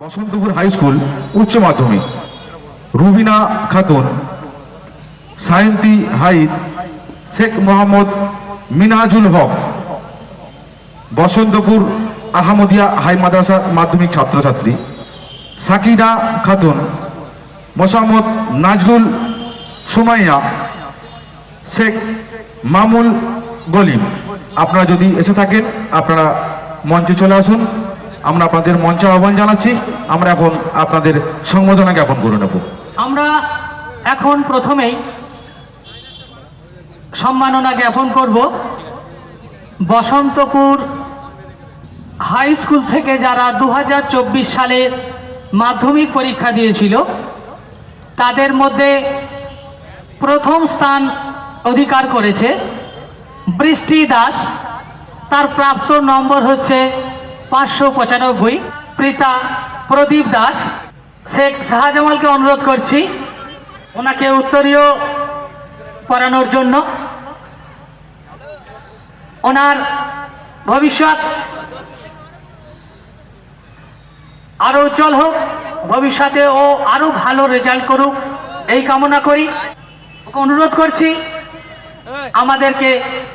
Basantapur high school উচ্চ মাধ্যমিক। Rubina Khatun, Sayanti Haid Sheikh Mohammad Minajul Haque. Basantapur Ahmadiya high মাদ্রাসা মাধ্যমিক ছাত্রছাত্রী। সাকিনা খাতুন, মোসাম্মদ নাজরুল সুমাইয়া, শেখ মামুল গলিম। আপনারা যদি এসে থাকেন, আপনারা মঞ্চে চলে আসুন। আমরা আপনাদের মঞ্চে আহ্বান জানাচ্ছি। আমরা এখন আপনাদের সংবর্ধনা জ্ঞাপন করে নেব। আমরা এখন প্রথমেই সম্মাননা জ্ঞাপন করব বসন্তপুর হাই স্কুল থেকে যারা দু সালে মাধ্যমিক পরীক্ষা দিয়েছিল, তাদের মধ্যে প্রথম স্থান অধিকার করেছে বৃষ্টি দাস। তার প্রাপ্ত নম্বর হচ্ছে পাঁচশো পঁচানব্বই। প্রীতা প্রদীপ দাস। শেখ শাহজামালকে অনুরোধ করছি, ওনাকে উত্তরীয় পড়ানোর জন্য। ওনার ভবিষ্যৎ আরও উজ্জ্বল হোক, ভবিষ্যতে ও আরও ভালো রেজাল্ট করুক, এই কামনা করি। অনুরোধ করছি, আমাদেরকে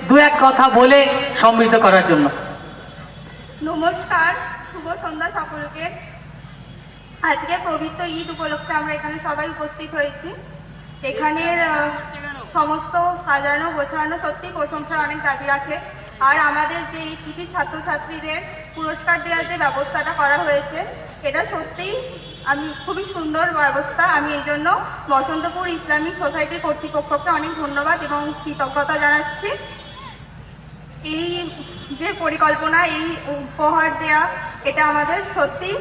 দু এক কথা বলে সমৃদ্ধ করার জন্য। নমস্কার, শুভ সন্ধ্যা সকলকে। আজকে পবিত্র ঈদ উপলক্ষে আমরা এখানে সবাই উপস্থিত হয়েছি। এখানের সমস্ত সাজানো, গোছানো সত্যি প্রশংসার অনেক দাবি রাখে। আর আমাদের যে কৃতি ছাত্রছাত্রীদের পুরস্কার দেওয়ার যে ব্যবস্থাটা করা হয়েছে, এটা সত্যিই আমি, খুবই সুন্দর ব্যবস্থা। আমি এই জন্য বসন্তপুর ইসলামিক সোসাইটির কর্তৃপক্ষকে অনেক ধন্যবাদ এবং কৃতজ্ঞতা জানাচ্ছি। এই যে পরিকল্পনা, এই উপহার দেয়া, এটা আমাদের সত্যি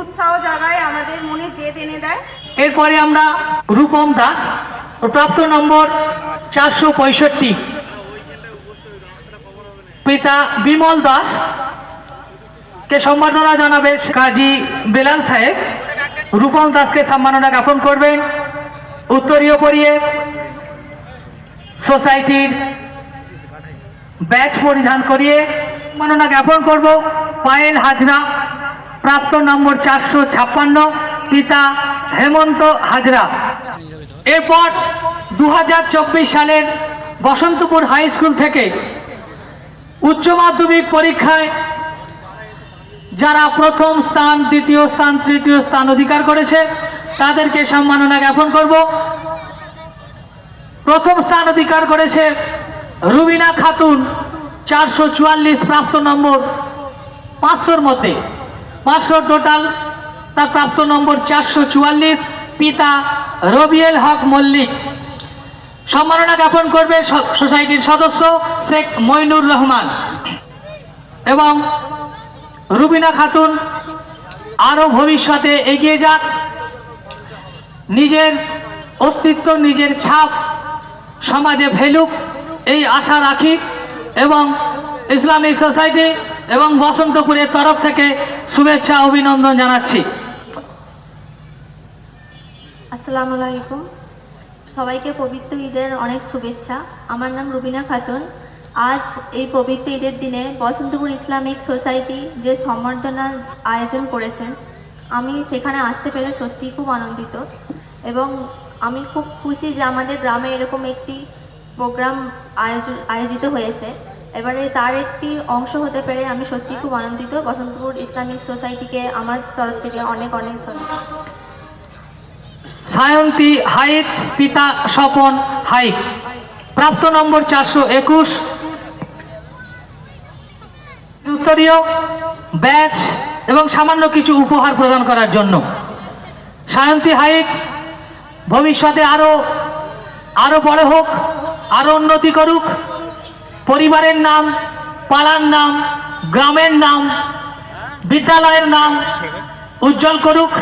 উৎসাহ জাগায়, আমাদের মনে জেদ এনে দেয়। এরপরে আমরা রূপম দাস প্রাপ্ত নম্বর চারশো পঁয়ষট্টি। পিতা বিমল দাস কে সম্বর্ধনা জানাবে কাজী বেলাল সাহেব। রূপম দাসকে সম্মাননা জ্ঞাপন করবেন। উত্তরীয় পরিয়ে সোসাইটির ব্যাচ পরিধান করিয়ে মাননা জ্ঞাপন করব। পায়েল হাজরা, প্রাপ্ত নম্বর চারশো ছাপ্পান্ন, পিতা হেমন্ত হাজরা। এরপর দু হাজার চব্বিশ সালের বসন্তপুর হাই স্কুল থেকে উচ্চ মাধ্যমিক পরীক্ষায় যারা প্রথম স্থান, দ্বিতীয় স্থান, তৃতীয় স্থান অধিকার করেছে, তাদেরকে সম্মাননা জ্ঞাপন করব। প্রথম স্থান অধিকার করেছে রুবিনা খাতুন, চারশো চুয়াল্লিশ প্রাপ্ত নম্বর পাঁচশোর মধ্যে পাঁচশো টোটাল তার প্রাপ্ত নম্বর চারশো চুয়াল্লিশ, পিতা রবিয়েল হক মল্লিক। সম্মাননা জ্ঞাপন করবে সোসাইটির সদস্য শেখ মইনুর রহমান। এবং রুবিনা খাতুন আরও ভবিষ্যতে এগিয়ে যাক। নিজের অস্তিত্ব, নিজের ছাপ সমাজে ফেলুক। এই আশা রাখি এবং ইসলামিক সোসাইটি এবং বসন্তপুরের তরফ থেকে শুভেচ্ছা, অভিনন্দন জানাচ্ছি। আসসালামু আলাইকুম। সবাইকে পবিত্র ঈদের অনেক শুভেচ্ছা। আমার নাম রুবিনা খাতুন। আজ এই পবিত্র ঈদের দিনে বসন্তপুর ইসলামিক সোসাইটি যে সম্বর্ধনা আয়োজন করেছেন, আমি সেখানে আসতে পেরে সত্যিই খুব আনন্দিত এবং আমি খুব খুশি যে আমাদের গ্রামে এরকম একটি প্রোগ্রাম আয়োজিত হয়েছে। এবারে তার একটি অংশ হতে পেরে আমি সত্যি খুব আনন্দিত। বসন্তপুর ইসলামিক সোসাইটিকে আমার তরফ থেকে অনেক অনেক ধন্যবাদ। সায়ন্তী হাইত পিতা স্বপন হাইক প্রাপ্ত নম্বর চারশো একুশ। ব্যাচ এবং সামান্য কিছু উপহার প্রদান করার জন্য। সায়ন্তী হাইক ভবিষ্যতে আরও আরও বড় হোক। আরও উন্নতি করুক। পরিবারের নাম পাড়ার নাম গ্রামের নাম বিদ্যালয়ের নাম উজ্জ্বল করুক।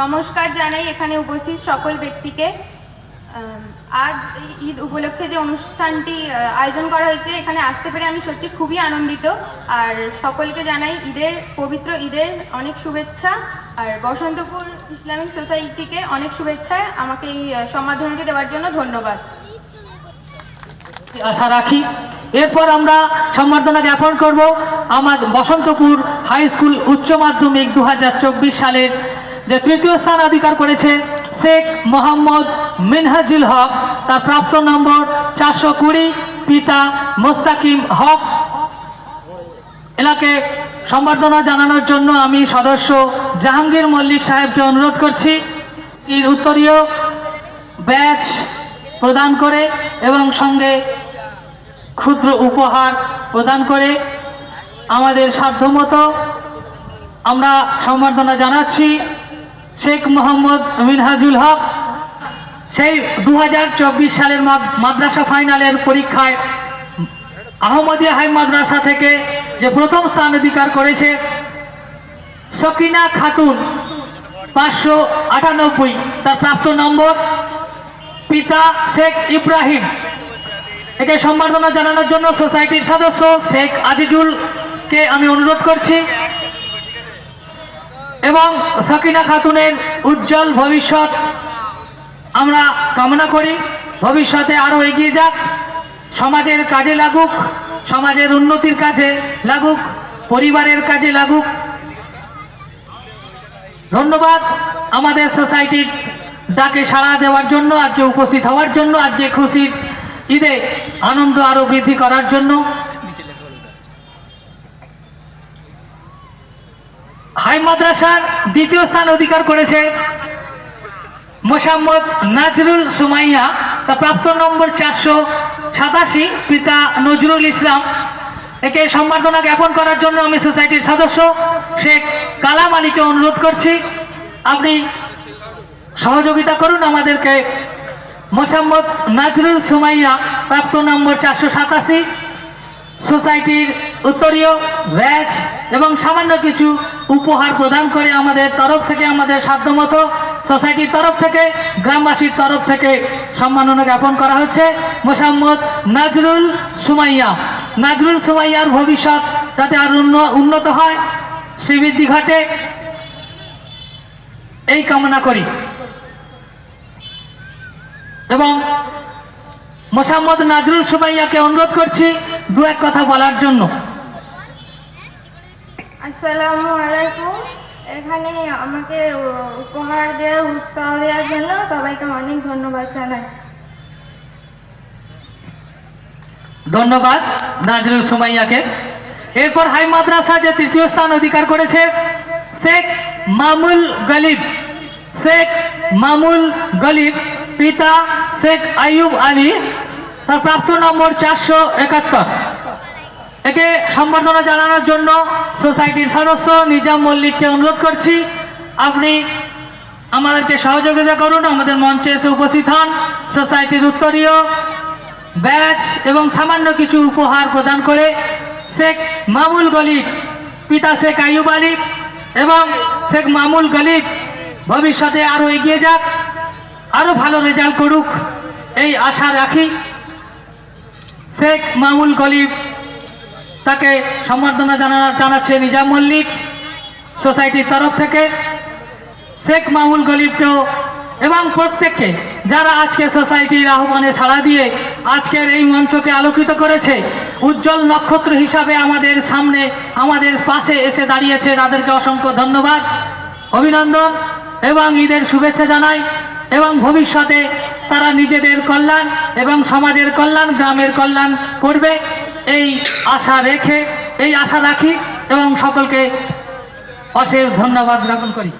নমস্কার জানাই এখানে উপস্থিত সকল ব্যক্তিকে। আজ ঈদ উপলক্ষে যে অনুষ্ঠানটি আয়োজন করা হয়েছে এখানে আসতে পেরে আমি সত্যি খুবই আনন্দিত। আর সকলকে জানাই ঈদের পবিত্র ঈদের অনেক শুভেচ্ছা। আর বসন্তপুর ইসলামিক সোসাইটিকে অনেক শুভেচ্ছা। আমাকে এই আহ, সম্মাননাটি দেওয়ার জন্য ধন্যবাদ। আশা রাখি। এরপর আমরা সম্বর্ধনা জ্ঞাপন করব আমার বসন্তপুর হাই স্কুল উচ্চ মাধ্যমিক দু হাজার চব্বিশ সালের যে তৃতীয় স্থান অধিকার করেছে শেখ মোহাম্মদ মিনহাজুল হক। তার প্রাপ্ত নম্বর চারশো কুড়ি, পিতা মোস্তাকিম হক। এলাকে সম্বর্ধনা জানানোর জন্য আমি সদস্য জাহাঙ্গীর মল্লিক সাহেবকে অনুরোধ করছি। উত্তরীয় ব্যাচ প্রদান করে এবং সঙ্গে ক্ষুদ্র উপহার প্রদান করে আমাদের সাধ্যমতো আমরা সম্বর্ধনা জানাচ্ছি শেখ মোহাম্মদ মিনহাজুল হক সেই দু হাজার চব্বিশ সালের মাদ- মাদ্রাসা ফাইনালের পরীক্ষায় আহমদিয়া হাই মাদ্রাসা থেকে যে প্রথম স্থান অধিকার করেছে, সকিনা খাতুন পাঁচশো আটানব্বই, তার প্রাপ্ত নম্বর পিতা শেখ ইব্রাহিম। একে সম্বর্ধনা জানানোর জন্য সোসাইটির সদস্য শেখ আজিজুলকে আমি অনুরোধ করছি। এবং সকিনা খাতুনের উজ্জ্বল ভবিষ্যৎ আমরা কামনা করি। ভবিষ্যতে আরও এগিয়ে যাক। সমাজের কাজে লাগুক, সমাজের উন্নতির কাজে লাগুক, পরিবারের কাজে লাগুক। ধন্যবাদ আমাদের সোসাইটির ডাকে সাড়া দেওয়ার জন্য আজকে উপস্থিত হওয়ার জন্য আজকে খুশির ঈদে আনন্দ আরও বৃদ্ধি করার জন্য। হাই মাদ্রাসার দ্বিতীয় স্থান অধিকার করেছে মোসাম্মদ নাজরুল সুমাইয়া। তা প্রাপ্ত নম্বর চারশো সাতাশি, পিতা নজরুল ইসলাম। একে সম্বর্ধনা জ্ঞাপন করার জন্য আমি সোসাইটির সদস্য শেখ কালাম আলীকে অনুরোধ করছি। আপনি সহযোগিতা করুন আমাদেরকে। মোসাম্মদ নাজরুল সুমাইয়া, প্রাপ্ত নম্বর চারশো সাতাশি, সোসাইটির উত্তরীয় ব্যাচ এবং সামান্য কিছু উপহার প্রদান করে আমাদের তরফ থেকে, আমাদের সাধ্যমতো সোসাইটির তরফ থেকে, গ্রামবাসীর তরফ থেকে সম্মাননা জ্ঞাপন করা হচ্ছে। মোসাম্মদ নাজরুল সুমাইয়া, নাজরুল সুমাইয়ার ভবিষ্যৎ যাতে আরও উন্ন- উন্নত হয়, সে বৃদ্ধি ঘটে, এই কামনা করি। এবং মোসাম্মদ নাজরুল সুমাইয়াকে অনুরোধ করছি দু এক কথা বলার জন্য। আসসালামু আলাইকুম। এখানে আমাকে উপহার দেওয়ার উৎসাহ দেওয়ার জন্য সবাইকে অনেক ধন্যবাদ জানাই। ধন্যবাদ নাজরুল সুমাইয়াকে। এরপর হাই মাদ্রাসা যে তৃতীয় স্থান অধিকার করেছে শেখ মামুল গলিব। শেখ মামুল গলিব পিতা শেখ আইয়ুব আলী, তার প্রাপ্ত নম্বর চারশো একাত্তর। একে সম্বর্ধনা জানানোর জন্য সোসাইটির সদস্য নিজাম মল্লিককে অনুরোধ করছি, আপনি আমাদেরকে সহযোগিতা করুন, আমাদের মঞ্চে এসে উপস্থিত হন। সোসাইটির উত্তরীয় ব্যাচ এবং সামান্য কিছু উপহার প্রদান করে শেখ মামুল গলিব, পিতা শেখ আইয়ুব আলী এবং শেখ মামুল গলিব ভবিষ্যতে আরও এগিয়ে যাক। আরও ভালো রেজাল্ট করুক। এই আশা রাখি শেখ মামুল গলিব তাকে সম্বর্ধনা জানানো জানাচ্ছে নিজাম মল্লিক সোসাইটির তরফ থেকে। শেখ মামুল গলিবকেও এবং প্রত্যেককে যারা আজকে সোসাইটির আহ্বানে সাড়া দিয়ে আজকের এই মঞ্চকে আলোকিত করেছে, উজ্জ্বল নক্ষত্র হিসাবে আমাদের সামনে, আমাদের পাশে এসে দাঁড়িয়েছে, তাদেরকে অসংখ্য ধন্যবাদ, অভিনন্দন এবং ঈদের শুভেচ্ছা জানাই। এবং ভবিষ্যতে তারা নিজেদের কল্যাণ এবং সমাজের কল্যাণ, গ্রামের কল্যাণ করবে। এই আশা রেখে, এই আশা রাখি এবং সকলকে অশেষ ধন্যবাদ জ্ঞাপন করি।